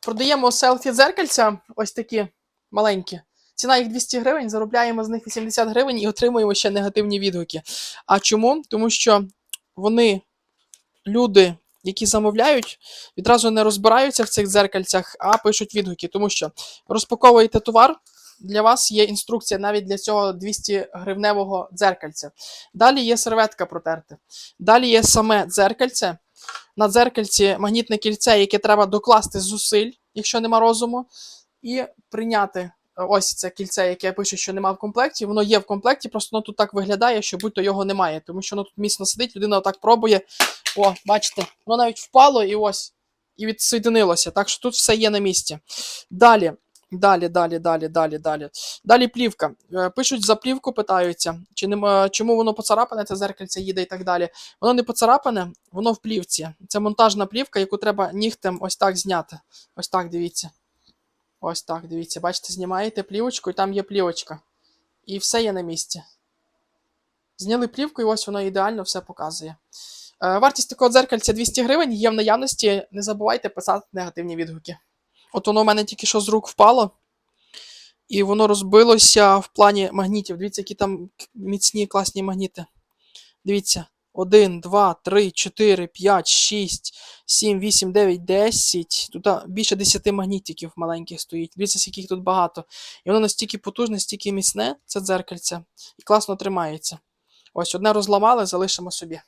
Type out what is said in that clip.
Продаємо селфі дзеркальця, ось такі маленькі. Ціна їх 200 гривень, заробляємо з них 80 гривень і отримуємо ще негативні відгуки. А чому? Тому що вони, люди, які замовляють, відразу не розбираються в цих дзеркальцях, а пишуть відгуки. Тому що розпаковуєте товар, для вас є інструкція навіть для цього 200 гривневого дзеркальця. Далі є серветка протерти. Далі є саме дзеркальце. На дзеркальці магнітне кільце, яке треба докласти зусиль, якщо нема розуму, і прийняти е, ось це кільце, яке пише, що нема в комплекті. Воно є в комплекті, просто воно тут так виглядає, що будь-то його немає, тому що воно тут міцно сидить, людина отак пробує. О, бачите, воно навіть впало і ось, і відсоєдинилося. Так що тут все є на місці. Далі. Далі, далі, далі, далі, далі. Далі плівка. Е, Пишуть за плівку, питаються, чи нема, чому воно поцарапане, це зеркальце їде і так далі. Воно не поцарапане, воно в плівці. Це монтажна плівка, яку треба нігтем ось так зняти. Ось так, дивіться. Ось так, дивіться. Бачите, знімаєте плівочку, і там є плівочка. І все є на місці. Зняли плівку, і ось воно ідеально все показує. Е, Вартість такого дзеркальця 200 гривень, є в наявності. Не забувайте писати негативні відгуки. От воно в мене тільки що з рук впало. І воно розбилося в плані магнітів. Дивіться, які там міцні класні магніти. Дивіться. 1, 2, 3, 4, 5, 6, 7, 8, 9, 10. Тут більше 10 магнітиків маленьких стоїть. Дивіться, скільки їх тут багато. І воно настільки потужне, настільки міцне, це дзеркальце. І класно тримається. Ось одне розламали, залишимо собі.